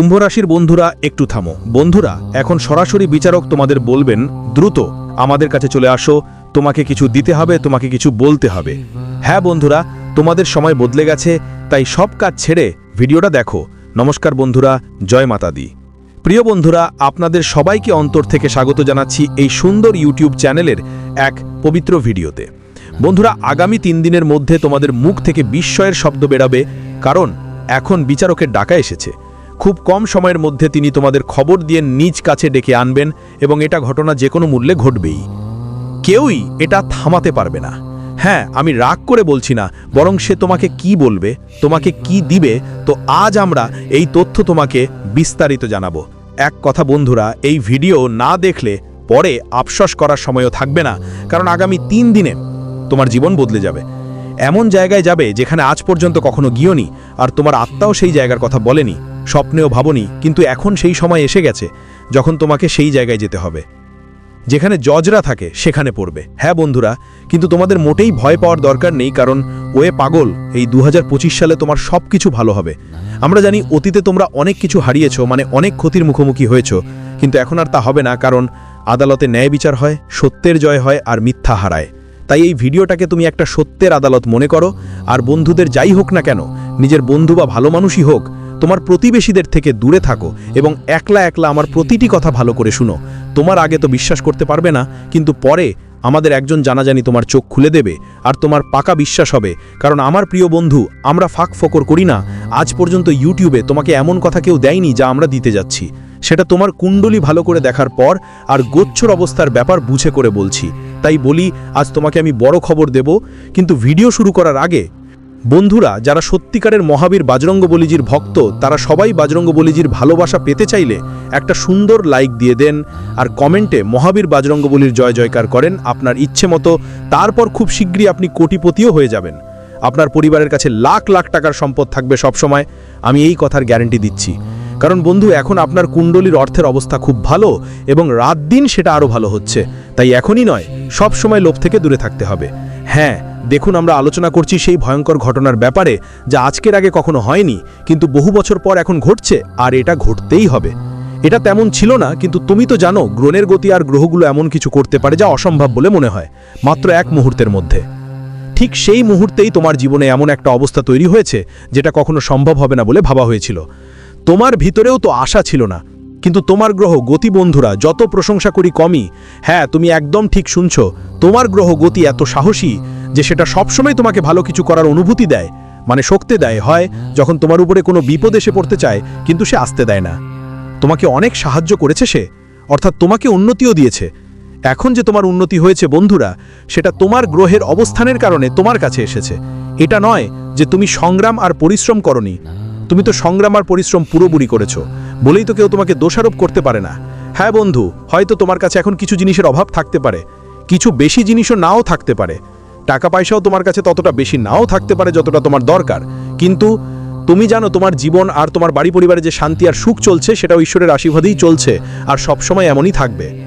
কুম্ভ রাশির বন্ধুরা, একটু থামো। বন্ধুরা, এখন সরাসরি বিচারক তোমাদের বলবেন, দ্রুত আমাদের কাছে চলে আসো, তোমাকে কিছু দিতে হবে, তোমাকে কিছু বলতে হবে। হ্যাঁ বন্ধুরা, তোমাদের সময় বদলে গেছে, তাই সব কাজ ছেড়ে ভিডিওটা দেখো। নমস্কার বন্ধুরা, জয় মাতা দি প্রিয় বন্ধুরা, আপনাদের সবাইকে অন্তর থেকে স্বাগত জানাচ্ছি এই সুন্দর ইউটিউব চ্যানেলের এক পবিত্র ভিডিওতে। বন্ধুরা, আগামী তিন দিনের মধ্যে তোমাদের মুখ থেকে বিস্ময়ের শব্দ বেরাবে, কারণ এখন বিচারকের ডাকা এসেছে। খুব কম সময়ের মধ্যে তিনি তোমাদের খবর দিয়ে নিজ কাছে ডেকে আনবেন এবং এটা ঘটনা যে কোনো মূল্যে ঘটবেই। কেউই এটা থামাতে পারবে না। হ্যাঁ আমি রাগ করে বলছি না, বরং সে তোমাকে কি বলবে, তোমাকে কি দিবে, তো আজ আমরা এই তথ্য তোমাকে বিস্তারিত জানাব। এক কথা বন্ধুরা, এই ভিডিও না দেখলে পরে আফসোস করার সময়ও থাকবে না, কারণ আগামী তিন দিনে তোমার জীবন বদলে যাবে। এমন জায়গায় যাবে যেখানে আজ পর্যন্ত কখনো গিয়েনি আর তোমার আত্মাও সেই জায়গার কথা বলেনি। স্বপ্নেও ভাবনি, কিন্তু এখন সেই সময় এসে গেছে, যখন তোমাকে সেই জায়গায় যেতে হবে। যেখানে জজরা থাকে, সেখানে পড়বে। হ্যাঁ বন্ধুরা, কিন্তু তোমাদের মোটেই ভয় পাওয়ার দরকার নেই, কারণ ওয়ে পাগল, এই দু হাজার পঁচিশ সালে তোমার সব কিছু ভালো হবে। আমরা জানি অতীতে তোমরা অনেক কিছু হারিয়েছো মানে অনেক ক্ষতির মুখোমুখি হয়েছ, কিন্তু এখন আর তা হবে না, কারণ আদালতে ন্যায় বিচার হয়, সত্যের জয় হয়, আর মিথ্যা হারায়। তাই এই ভিডিওটাকে তুমি একটা সত্যের আদালত মনে করো, আর বন্ধুদের যাই হোক না কেন, নিজের বন্ধু বা ভালো মানুষই হোক তোমার প্রতিবেশীদের থেকে দূরে থাকো এবং একলা একলা আমার প্রতিটি কথা ভালো করে শুনো। তোমার আগে তো বিশ্বাস করতে পারবে না, কিন্তু পরে আমাদের একজন জানাজানি তোমার চোখ খুলে দেবে আর তোমার পাকা বিশ্বাস হবে। কারণ আমার প্রিয় বন্ধু, আমরা ফাঁক ফকর করি না। আজ পর্যন্ত ইউটিউবে তোমাকে এমন কথা কেউ দেয়নি যা আমরা দিতে যাচ্ছি। সেটা তোমার কুণ্ডলি ভালো করে দেখার পর আর গোচ্ছর অবস্থার ব্যাপার বুঝে করে বলছি। তাই বলি, আজ তোমাকে আমি বড় খবর দেব, কিন্তু ভিডিও শুরু করার আগে বন্ধুরা, যারা সত্যিকারের মহাবীর বাজরঙ্গ বলিজির ভক্ত, তারা সবাই বাজরঙ্গ বলিজির ভালোবাসা পেতে চাইলে একটা সুন্দর লাইক দিয়ে দেন আর কমেন্টে মহাবীর বাজরঙ্গ বলির জয় জয়কার করেন আপনার ইচ্ছে মতো। তারপর খুব শীঘ্রই আপনি কোটিপতিও হয়ে যাবেন। আপনার পরিবারের কাছে লাখ লাখ টাকার সম্পদ থাকবে সবসময়। আমি এই কথার গ্যারেন্টি দিচ্ছি। কারণ বন্ধু, এখন আপনার কুণ্ডলীর অর্থের অবস্থা খুব ভালো এবং রাত দিন সেটা আরও ভালো হচ্ছে। তাই এখনই নয় সব সময় লোভ থেকে দূরে থাকতে হবে। হ্যাঁ দেখুন আমরা আলোচনা করছি সেই ভয়ঙ্কর ঘটনার ব্যাপারে, যা আজকের আগে কখনো হয়নি, কিন্তু বহু বছর পর এখন ঘটছে, আর এটা ঘটতেই হবে। এটা তেমন ছিল না, কিন্তু তুমি তো জানো গ্রহণের গতি আর গ্রহগুলো এমন কিছু করতে পারে যা অসম্ভব বলে মনে হয়, মাত্র এক মুহূর্তের মধ্যে। ঠিক সেই মুহূর্তেই তোমার জীবনে এমন একটা অবস্থা তৈরি হয়েছে, যেটা কখনো সম্ভব হবে না বলে ভাবা হয়েছিল। তোমার ভিতরেও তো আশা ছিল না কিন্তু তোমার গ্রহ গতি বন্ধুরা, যত প্রশংসা করি কমই। হ্যাঁ তুমি একদম ঠিক শুনছ। তোমার গ্রহ গতি এত সাহসী যে সেটা সবসময় তোমাকে ভালো কিছু করার অনুভূতি দেয়। মানে শক্তি দেয়। হয়, যখন তোমার উপরে কোনো বিপদ এসে পড়তে চায়, কিন্তু সে আসতে দেয় না। তোমাকে অনেক সাহায্য করেছে সে। অর্থাৎ তোমাকে উন্নতিও দিয়েছে। এখন যে তোমার উন্নতি হয়েছে বন্ধুরা, সেটা তোমার গ্রহের অবস্থানের কারণে তোমার কাছে এসেছে। এটা নয় যে তুমি সংগ্রাম আর পরিশ্রম করনি। তুমি তো সংগ্রাম আর পরিশ্রম পুরোপুরি করেছ। বলেই তো কেউ তোমাকে দোষারোপ করতে পারে না। হ্যাঁ বন্ধু, হয়তো তোমার কাছে এখন কিছু জিনিসের অভাব থাকতে পারে। কিছু বেশি জিনিসও নাও থাকতে পারে। টাকা পয়সাও তোমার কাছে ততটা বেশি নাও থাকতে পারে যতটা তোমার দরকার। কিন্তু তুমি জানো, তোমার জীবন আর তোমার বাড়ি পরিবারে যে শান্তি আর সুখ চলছে, সেটাও ঈশ্বরের আশীর্বাদেই চলছে, আর সবসময় এমনই থাকবে।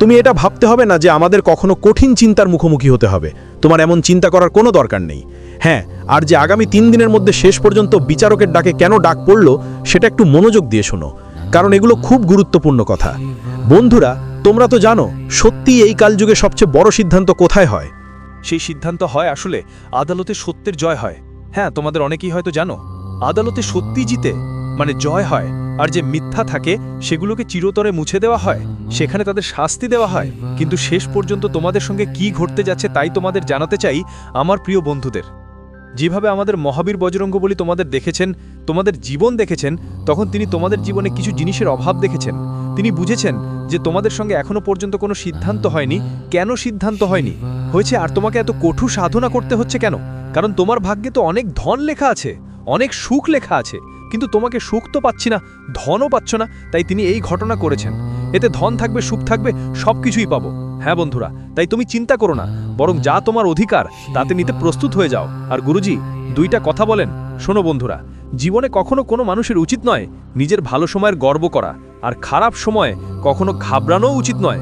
তুমি এটা ভাবতে হবে না যে আমাদের কখনো কঠিন চিন্তার মুখোমুখি হতে হবে। তোমার এমন চিন্তা করার কোনো দরকার নেই। হ্যাঁ আর যে আগামী তিন দিনের মধ্যে শেষ পর্যন্ত বিচারকের ডাকে কেন ডাক পড়ল, সেটা একটু মনোযোগ দিয়ে শোনো, কারণ এগুলো খুব গুরুত্বপূর্ণ কথা। বন্ধুরা, তোমরা তো জানো সত্যি এই কালযুগে সবচেয়ে বড় সিদ্ধান্ত কোথায় হয়? সেই সিদ্ধান্ত হয় আসলে আদালতে সত্যের জয় হয়। হ্যাঁ তোমাদের অনেকেই হয়তো জানো, আদালতে সত্যি জিতে মানে জয় হয়, আর যে মিথ্যা থাকে, সেগুলোকে চিরতরে মুছে দেওয়া হয়, সেখানে তাদের শাস্তি দেওয়া হয়। কিন্তু শেষ পর্যন্ত তোমাদের সঙ্গে কি ঘটতে যাচ্ছে, তাই তোমাদের জানাতে চাই আমার প্রিয় বন্ধুদের। যেভাবে আমাদের মহাবীর বজরঙ্গ বলি তোমাদের দেখেছেন, তোমাদের জীবন দেখেছেন, তখন তিনি তোমাদের জীবনে কিছু জিনিসের অভাব দেখেছেন। তিনি বুঝেছেন যে তোমাদের সঙ্গে এখনও পর্যন্ত কোনো সিদ্ধান্ত হয়নি। কেন সিদ্ধান্ত হয়নি? হয়েছে, আর তোমাকে এত কঠোর সাধনা করতে হচ্ছে কেন? কারণ তোমার ভাগ্যে তো অনেক ধন লেখা আছে, অনেক সুখ লেখা আছে, কিন্তু তোমাকে সুখ তো পাচ্ছি না, ধনও পাচ্ছ না, তাই তিনি এই ঘটনা করেছেন। এতে ধন থাকবে, সুখ থাকবে সব কিছুই পাবো। হ্যাঁ বন্ধুরা, তাই তুমি চিন্তা করো না, বরং যা তোমার অধিকার, তাতে নিতে প্রস্তুত হয়ে যাও। আর গুরুজি, দুইটা কথা বলেন। শোনো বন্ধুরা, জীবনে কখনো কোনো মানুষের উচিত নয় নিজের ভালো সময়ের গর্ব করা, আর খারাপ সময়ে কখনো ঘাবড়ানোও উচিত নয়।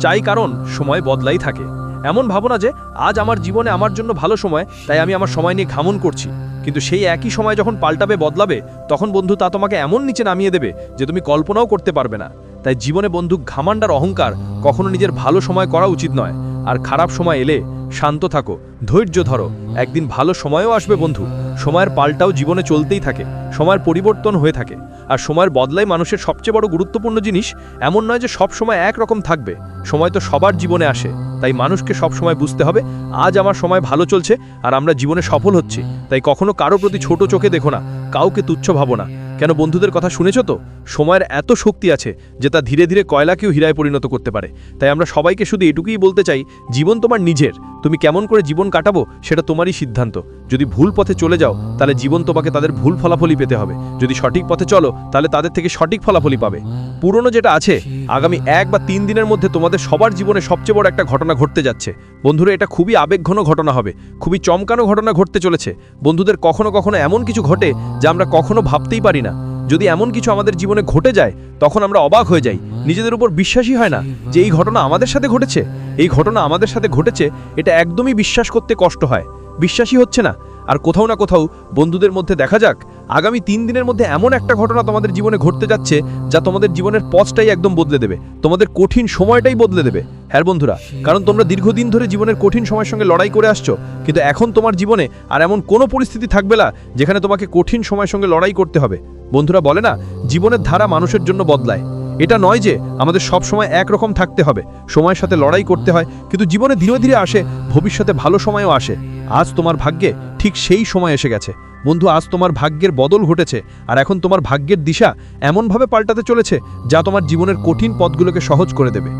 চাই কারণ সময় বদলাই থাকে। এমন ভাবনা যে আজ আমার জীবনে আমার জন্য ভালো সময়, তাই আমি আমার সময় নিয়ে ঘামন করছি। কিন্তু সেই একই সময় যখন পাল্টাবে, বদলাবে, তখন বন্ধু তা তোমাকে এমন নিচে নামিয়ে দেবে যে তুমি কল্পনাও করতে পারবে না। তাই জীবনে বন্ধু ঘামান্ডার অহংকার কখনো নিজের ভালো সময় করা উচিত নয়। আর খারাপ সময় এলে শান্ত থাকো, ধৈর্য ধরো, একদিন ভালো সময়ও আসবে বন্ধু। সময়ের পাল্টাও জীবনে চলতেই থাকে, সময়ের পরিবর্তন হয়ে থাকে, আর সময়ের বদলাই মানুষের সবচেয়ে বড় গুরুত্বপূর্ণ জিনিস এমন নয় যে সব সময় একরকম থাকবে, সময় তো সবার জীবনে আসে, তাই মানুষকে সব সময় বুঝতে হবে, আজ আমার সময় ভালো চলছে, আর আমরা জীবনে সফল হচ্ছি, তাই কখনো কারও প্রতি ছোট চোখে দেখো না, কাউকে তুচ্ছ ভাবো না, কেন বন্ধুদের কথা শুনেছ তো? সময়ের এত শক্তি আছে যে তা ধীরে ধীরে কয়লাকেও হীরায় পরিণত করতে পারে। তাই আমরা সবাইকে শুধু এটুকুই বলতে চাই, জীবন তোমার নিজের। তুমি কেমন করে জীবন কাটাবো সেটা তোমারই সিদ্ধান্ত। যদি ভুল পথে চলে যাও, তাহলে জীবন তোমাকে তাদের ভুল ফলাফলই পেতে হবে। যদি সঠিক পথে চলো, তাহলে তাদের থেকে সঠিক ফলাফলই পাবে। পুরনো যেটা আছে, আগামী এক বা তিন দিনের মধ্যে তোমাদের সবার জীবনে সবচেয়ে বড় একটা ঘটনা ঘটতে যাচ্ছে। বন্ধুরা, এটা খুবই আবেগঘন ঘটনা হবে। খুবই চমকানো ঘটনা ঘটতে চলেছে। বন্ধুদের কখনো কখনো এমন কিছু ঘটে যা আমরা কখনো ভাবতেই পারি না। যদি এমন কিছু আমাদের জীবনে ঘটে যায়, তখন আমরা অবাক হয়ে যাই। নিজেদের উপর বিশ্বাসই হয় না যে এই ঘটনা আমাদের সাথে ঘটেছে। এই ঘটনা আমাদের সাথে ঘটেছে, এটা একদমই বিশ্বাস করতে কষ্ট হয়। বিশ্বাসই হচ্ছে না। আর কোথাও না কোথাও বন্ধুদের মধ্যে দেখা যাক, আগামী তিন দিনের মধ্যে এমন একটা ঘটনা তোমাদের জীবনে ঘটতে যাচ্ছে, যা তোমাদের জীবনের পথটাই একদম বদলে দেবে। তোমাদের কঠিন সময়টাই বদলে দেবে। হ্যাঁ বন্ধুরা, কারণ তোমরা দীর্ঘদিন ধরে জীবনের কঠিন সময়ের সঙ্গে লড়াই করে আসছো, কিন্তু এখন তোমার জীবনে আর এমন কোনো পরিস্থিতি থাকবে না, যেখানে তোমাকে কঠিন সময়ের সঙ্গে লড়াই করতে হবে। বন্ধুরা বলে না, জীবনের ধারা মানুষের জন্য বদলায়। এটা নয় যে আমাদের সব সময় একরকম থাকতে হবে, সময়ের সাথে লড়াই করতে হয়, কিন্তু জীবনে ধীরে ধীরে আসে, ভবিষ্যতে ভালো সময়ও আসে। আজ তোমার ভাগ্যে ঠিক সেই সময় এসে গেছে। বন্ধু, আজ তোমার ভাগ্যের বদল ঘটেছে, আর এখন তোমার ভাগ্যের দিশা এমনভাবে পাল্টাতে চলেছে, যা তোমার জীবনের কঠিন পথগুলোকে সহজ করে দেবে।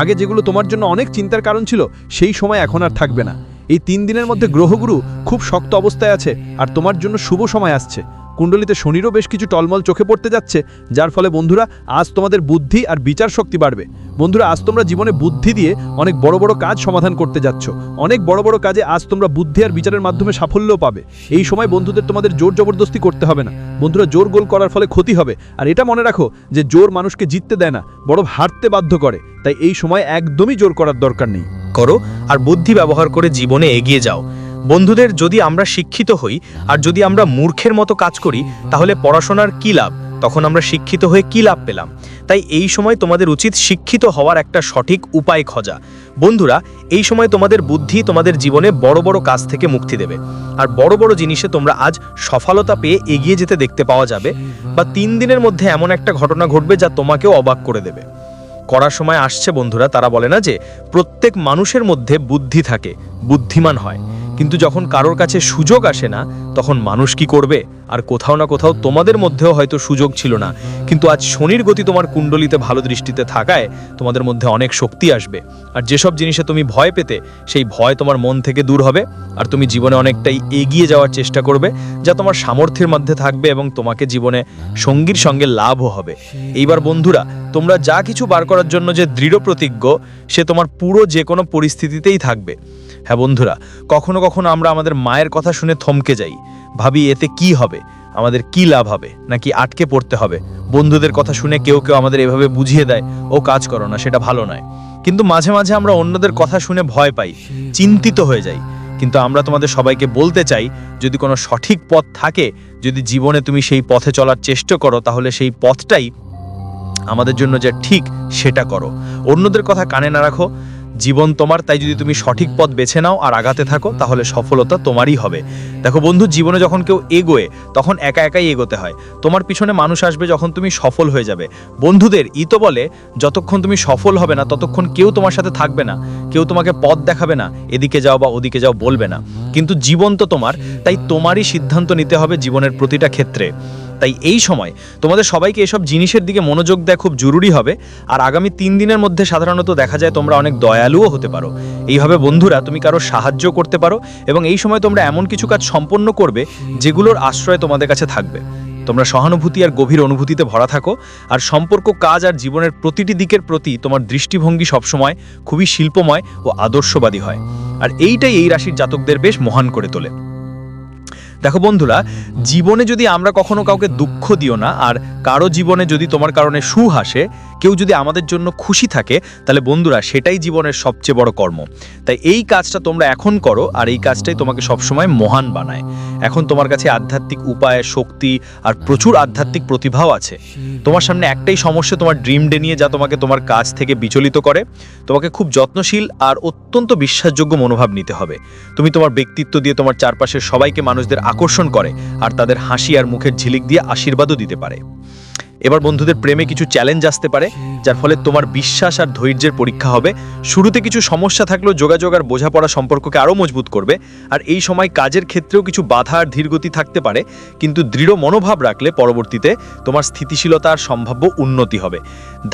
আগে যেগুলো তোমার জন্য অনেক চিন্তার কারণ ছিল, সেই সময় এখন আর থাকবে না। এই তিন দিনের মধ্যে গ্রহগুরু খুব শক্ত অবস্থায় আছে, আর তোমার জন্য শুভ সময় আসছে। কুণ্ডলিতে শনিরও বেশ কিছু টলমল চোখে পড়তে যাচ্ছে, যার ফলে বন্ধুরা, আজ তোমাদের বুদ্ধি আর বিচার শক্তি বাড়বে। বন্ধুরা, আজ তোমরা জীবনে বুদ্ধি দিয়ে অনেক বড় বড় কাজ সমাধান করতে যাচ্ছ। অনেক বড় বড় কাজে আজ তোমরা বুদ্ধি আর বিচারের মাধ্যমে সাফল্য পাবে। এই সময় বন্ধুদের তোমাদের জোর জবরদস্তি করতে হবে না। বন্ধুরা, জোর গোল করার ফলে ক্ষতি হবে। আর এটা মনে রাখো যে জোর মানুষকে জিততে দেয় না বড় হারতে বাধ্য করে। তাই এই সময় একদমই জোর করার দরকার নেই। করো, আর বুদ্ধি ব্যবহার করে জীবনে এগিয়ে যাও। বন্ধুদের যদি আমরা শিক্ষিত হই আর যদি আমরা মূর্খের মতো কাজ করি, তাহলে পড়াশোনার কী লাভ? তখন আমরা শিক্ষিত হয়ে কী লাভ পেলাম? তাই এই সময় তোমাদের উচিত শিক্ষিত হওয়ার একটা সঠিক উপায় খোঁজা। বন্ধুরা, এই সময় তোমাদের বুদ্ধি তোমাদের জীবনে বড় বড় কাজ থেকে মুক্তি দেবে। আর বড় বড় জিনিসে তোমরা আজ সফলতা পেয়ে এগিয়ে যেতে দেখতে পাওয়া যাবে বা তিন দিনের মধ্যে এমন একটা ঘটনা ঘটবে যা তোমাকেও অবাক করে দেবে। করার সময় আসছে বন্ধুরা, তারা বলে না যে, প্রত্যেক মানুষের মধ্যে বুদ্ধি থাকে, বুদ্ধিমান হয়। কিন্তু যখন কারোর কাছে সুযোগ আসে না, তখন মানুষ কি করবে? আর কোথাও না কোথাও তোমাদের মধ্যেও হয়তো সুযোগ ছিল না। কিন্তু আজ শনির গতি তোমার কুণ্ডলিতে ভালো দৃষ্টিতে থাকায় তোমাদের মধ্যে অনেক শক্তি আসবে। আর যেসব জিনিসে তুমি ভয় পেতে, সেই ভয় তোমার মন থেকে দূর হবে। আর তুমি জীবনে অনেকটাই এগিয়ে যাওয়ার চেষ্টা করবে, যা তোমার সামর্থ্যের মধ্যে থাকবে এবং তোমাকে জীবনে সঙ্গীর সঙ্গে লাভও হবে। এইবার বন্ধুরা, তোমরা যা কিছু বার করার জন্য যে দৃঢ় প্রতিজ্ঞ সে তোমার পুরো যে কোনো পরিস্থিতিতেই থাকবে। হ্যাঁ বন্ধুরা, কখনো কখনো আমরা আমাদের মায়ের কথা শুনে থমকে যাই। ভাবি, এতে কি হবে? আমাদের কি লাভ হবে? নাকি আটকে পড়তে হবে? বন্ধুদের কথা শুনে কেউ কেউ আমাদের এভাবে বুঝিয়ে দেয়, ও কাজ করো না, সেটা ভালো নয়। কিন্তু মাঝে মাঝে আমরা অন্যদের কথা শুনে ভয় পাই, চিন্তিত হয়ে যাই। কিন্তু আমরা তোমাদের সবাইকে বলতে চাই, যদি কোনো সঠিক পথ থাকে, যদি জীবনে তুমি সেই পথে চলার চেষ্টা করো, তাহলে সেই পথটাই আমাদের জন্য যা ঠিক, সেটা করো। অন্যদের কথা কানে না রাখো জীবন তোমার, তাই যদি তুমি সঠিক পথ বেছে নাও আর আগাতে থাকো, তাহলে সফলতা তোমারই হবে। দেখো বন্ধু, জীবনে যখন কেউ এগোয়, তখন একা একাই এগোতে হয়। তোমার পিছনে মানুষ আসবে যখন তুমি সফল হয়ে যাবে। বন্ধুদের, ই তো বলে, যতক্ষণ তুমি সফল হবে না, ততক্ষণ কেউ তোমার সাথে থাকবে না। কেউ তোমাকে পথ দেখাবে না, এদিকে যাও বা ওদিকে যাও বলবে না। কিন্তু জীবন তো তোমার, তাই তোমারই সিদ্ধান্ত নিতে হবে জীবনের প্রতিটা ক্ষেত্রে। তাই এই সময় তোমাদের সবাইকে এসব জিনিসের দিকে মনোযোগ দেওয়া খুব জরুরি হবে। আর আগামী তিন দিনের মধ্যে সাধারণত দেখা যায় তোমরা অনেক দয়ালুও হতে পারো। এইভাবে বন্ধুরা, তুমি কারও সাহায্য করতে পারো এবং এই সময় তোমরা এমন কিছু কাজ সম্পন্ন করবে যেগুলোর আশ্রয় তোমাদের কাছে থাকবে। তোমরা সহানুভূতি আর গভীর অনুভূতিতে ভরা থাকো। আর সম্পর্ক, কাজ আর জীবনের প্রতিটি দিকের প্রতি তোমার দৃষ্টিভঙ্গি সবসময় খুবই শিল্পময় ও আদর্শবাদী হয়। আর এইটাই এই রাশির জাতকদের বেশ মহান করে তোলে। দেখো বন্ধুরা, জীবনে যদি আমরা কখনো কাউকে দুঃখ দিও না, আর কারও জীবনে যদি তোমার কারণে সুখ আসে, কেউ যদি আমাদের জন্য খুশি থাকে, তাহলে বন্ধুরা সেটাই জীবনের সবচেয়ে বড় কর্ম। তাই এই কাজটা তোমরা এখন করো, আর এই কাজটাই তোমাকে সবসময় মহান বানায়। এখন তোমার কাছে আধ্যাত্মিক উপায়, শক্তি, আর প্রচুর আধ্যাত্মিক প্রতিভাও আছে। তোমার সামনে একটাই সমস্যা, তোমার ড্রিম ডে নিয়ে যা তোমাকে তোমার কাজ থেকে বিচলিত করে, তোমাকে খুব যত্নশীল আর অত্যন্ত বিশ্বাসযোগ্য মনোভাব নিতে হবে। তুমি তোমার ব্যক্তিত্ব দিয়ে তোমার চারপাশের সবাইকে মানুষদের আকর্ষণ করে আর তাদের হাসি আর মুখের ঝিলিক দিয়ে আশীর্বাদও দিতে পারে। এবার বন্ধুদের প্রেমে কিছু চ্যালেঞ্জ আসতে পারে, যার ফলে তোমার বিশ্বাস আর ধৈর্যের পরীক্ষা হবে। শুরুতে কিছু সমস্যা থাকলেও যোগাযোগ আর বোঝাপড়া সম্পর্ককে আরও মজবুত করবে। আর এই সময় কাজের ক্ষেত্রেও কিছু বাধা আর ধীরগতি থাকতে পারে, কিন্তু দৃঢ় মনোভাব রাখলে পরবর্তীতে তোমার স্থিতিশীলতা আর সম্ভাব্য উন্নতি হবে।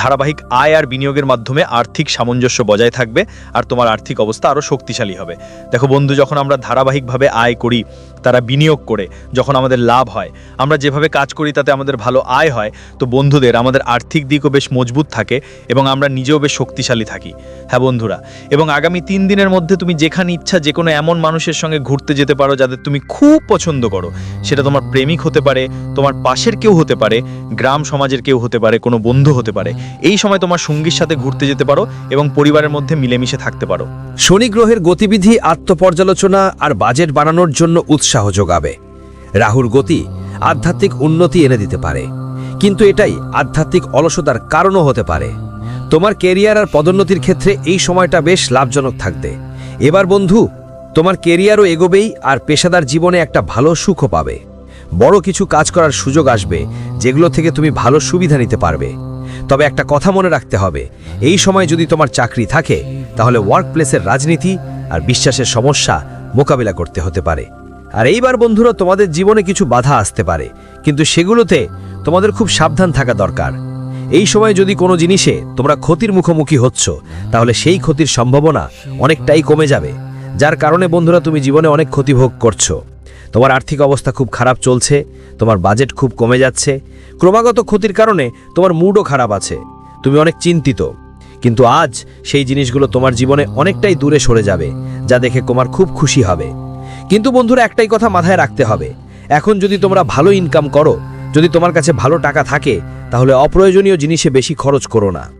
ধারাবাহিক আয় আর বিনিয়োগের মাধ্যমে আর্থিক সামঞ্জস্য বজায় থাকবে আর তোমার আর্থিক অবস্থা আরও শক্তিশালী হবে। দেখো বন্ধু, যখন আমরা ধারাবাহিকভাবে আয় করি, তারা বিনিয়োগ করে, যখন আমাদের লাভ হয়, আমরা যেভাবে কাজ করি তাতে আমাদের ভালো আয় হয় তো বন্ধুদের আমাদের আর্থিক দিকও বেশ মজবুত থাকে এবং আমরা নিজেও বেশ শক্তিশালী থাকি। হ্যাঁ বন্ধুরা, এবং আগামী তিন দিনের মধ্যে তুমি যেখানে ইচ্ছা যে কোনো এমন মানুষের সঙ্গে ঘুরতে যেতে পারো যাদের তুমি খুব পছন্দ করো। সেটা তোমার প্রেমিক হতে পারে, তোমার পাশের কেউ হতে পারে, গ্রাম সমাজের কেউ হতে পারে, কোনো বন্ধু হতে পারে। এই সময় তোমার সঙ্গীর সাথে ঘুরতে যেতে পারো এবং পরিবারের মধ্যে মিলেমিশে থাকতে পারো। শনি গ্রহের গতিবিধি, আত্মপর্যালোচনা আর বাজেট বানানোর জন্য উৎসাহ যোগাবে। রাহুর গতি আধ্যাত্মিক উন্নতি এনে দিতে পারে। কিন্তু এটাই আধ্যাত্মিক অলসতার কারণও হতে পারে। তোমার কেরিয়ার আর পদোন্নতির ক্ষেত্রে এই সময়টা বেশ লাভজনক থাকবে। এবার বন্ধু, তোমার কেরিয়ারও এগোবেই আর পেশাদার জীবনে একটা ভালো সুখও পাবে। বড় কিছু কাজ করার সুযোগ আসবে, যেগুলো থেকে তুমি ভালো সুবিধা নিতে পারবে। তবে একটা কথা মনে রাখতে হবে, এই সময় যদি তোমার চাকরি থাকে, তাহলে ওয়ার্ক প্লেসের রাজনীতি আর বিশ্বাসের সমস্যা মোকাবিলা করতে হতে পারে। আর এইবার বন্ধুরা, তোমাদের জীবনে কিছু বাধা আসতে পারে, কিন্তু সেগুলোতে তোমাদের খুব সাবধান থাকা দরকার। এই সময় যদি কোনো জিনিসে তোমরা ক্ষতির মুখোমুখি হচ্ছ, তাহলে সেই ক্ষতির সম্ভাবনা অনেকটাই কমে যাবে, যার কারণে বন্ধুরা তুমি জীবনে অনেক ক্ষতিভোগ করছ। তোমার আর্থিক অবস্থা খুব খারাপ চলছে, তোমার বাজেট খুব কমে যাচ্ছে, ক্রমাগত ক্ষতির কারণে তোমার মুডও খারাপ আছে, তুমি অনেক চিন্তিত। কিন্তু আজ সেই জিনিসগুলো তোমার জীবনে অনেকটাই দূরে সরে যাবে, যা দেখে তোমার খুব খুশি হবে। কিন্তু বন্ধুরা একটাই কথা মাথায় রাখতে হবে, এখন যদি তোমরা ভালো ইনকাম করো যদি তোমার কাছে ভালো টাকা থাকে, তাহলে অপ্রয়োজনীয় জিনিসে বেশি খরচ করো না।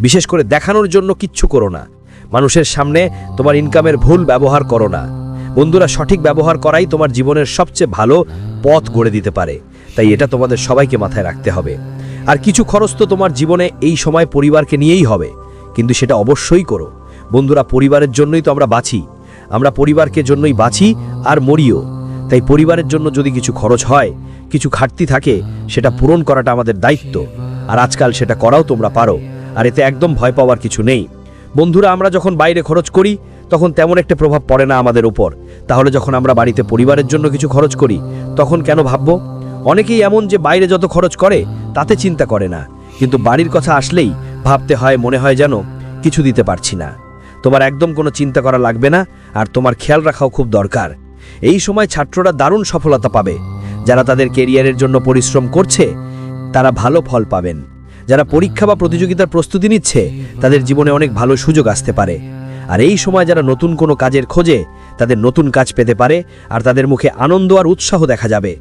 বিশেষ করে দেখানোর জন্য কিচ্ছু করো না। মানুষের সামনে তোমার ইনকামের ভুল ব্যবহার করো না। বন্ধুরা, সঠিক ব্যবহার করাই তোমার জীবনের সবচেয়ে ভালো পথ গড়ে দিতে পারে। তাই এটা তোমাদের সবাইকে মাথায় রাখতে হবে। আর কিছু খরচ তো তোমার জীবনে এই সময় পরিবারকে নিয়েই হবে। কিন্তু সেটা অবশ্যই করো। বন্ধুরা, পরিবারের জন্যই তো আমরা বাঁচি। আমরা পরিবারকে জন্যই বাঁচি আর মরিও। তাই পরিবারের জন্য যদি কিছু খরচ হয় কিছু ঘাটতি থাকে, সেটা পূরণ করাটা আমাদের দায়িত্ব। আর আজকাল সেটা করাও তোমরা পারো, আর এতে একদম ভয় পাওয়ার কিছু নেই। বন্ধুরা, আমরা যখন বাইরে খরচ করি, তখন তেমন একটা প্রভাব পড়ে না আমাদের উপর। তাহলে যখন আমরা বাড়িতে পরিবারের জন্য কিছু খরচ করি, তখন কেন ভাববো? অনেকেই এমন যে বাইরে যত খরচ করে, তাতে চিন্তা করে না। কিন্তু বাড়ির কথা আসলেই ভাবতে হয়, মনে হয় যেন কিছু দিতে পারছি না। তোমার একদম কোনো চিন্তা করা লাগবে না, আর তোমার খেয়াল রাখাও খুব দরকার। এই সময় ছাত্ররা দারুণ সফলতা পাবে। যারা তাদের কেরিয়ারের জন্য পরিশ্রম করছে, তারা ভালো ফল পাবেন। যারা পরীক্ষা বা প্রতিযোগিতার প্রস্তুতি নিচ্ছে, তাদের জীবনে অনেক ভালো সুযোগ আসতে পারে। আর এই সময় যারা নতুন কোনো কাজের খোঁজে, তাদের নতুন কাজ পেতে পারে, আর তাদের মুখে আনন্দ আর উৎসাহ দেখা যাবে।